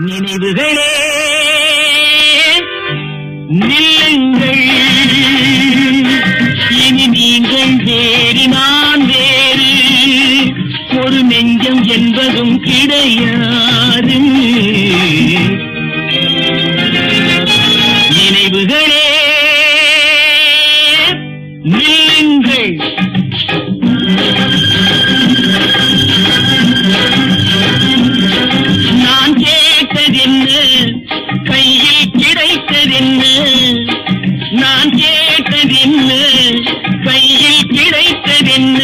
நினைவுகளே நில்லுங்கள் இனி நீங்கள் வேறு நான் வேறு. ஒரு நெஞ்சம் என்பதும் கிடையாது. கிடைத்ததென்ன நான் கேட்டதென்ன கையில் கிடைத்ததென்ன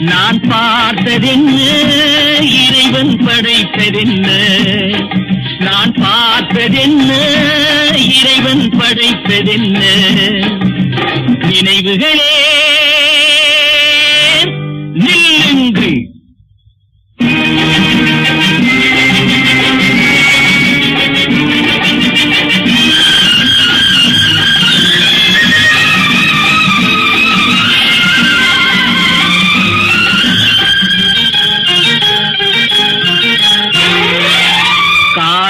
நான் பார்த்ததென்ன இறைவன் படைத்ததென்ன நான் பார்த்ததென்ன இறைவன் படைத்ததென்ன நினைவுகளே நில்லுங்கள்.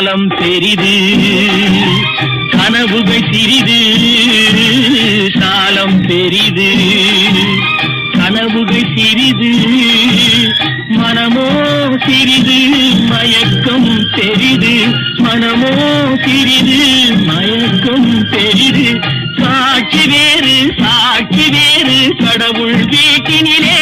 காலம் பெரிது கனவுகள் சிறிது காலம் பெரிது கனவுகள் சிறிது மனமோ சிறிது மயக்கம் பெரிது. மனமோ சிறிது மயக்கம் பெரிது. சாட்சி வேறு சாட்சி வேறு கடவுள் வீட்டினிலே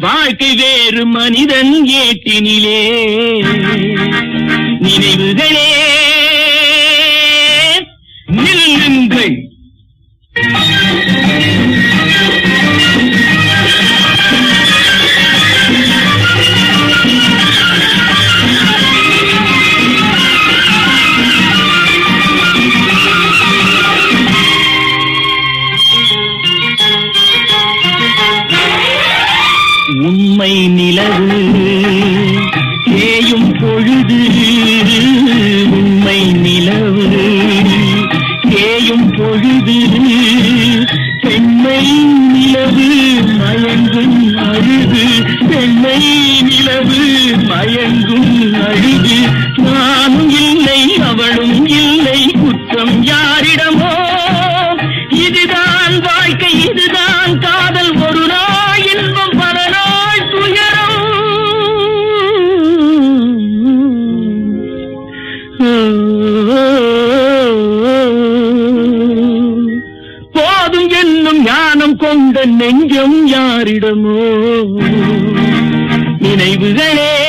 வாழ்க்கை வேறு மனிதன் ஏட்டினிலே. நினைவுகளே உண்மை நிலவு ஏயும் பொழுது உண்மை நிலவு ஏயும் பொழுது பெண்மை நிலவு மயங்கும் அழுது பெண்மை நிலவு மயங்கும் அழுது. நானும் இல்லை போதும் என்னும் ஞானம் கொண்ட நெஞ்சம் யாரிடமோ? நினைவுகளே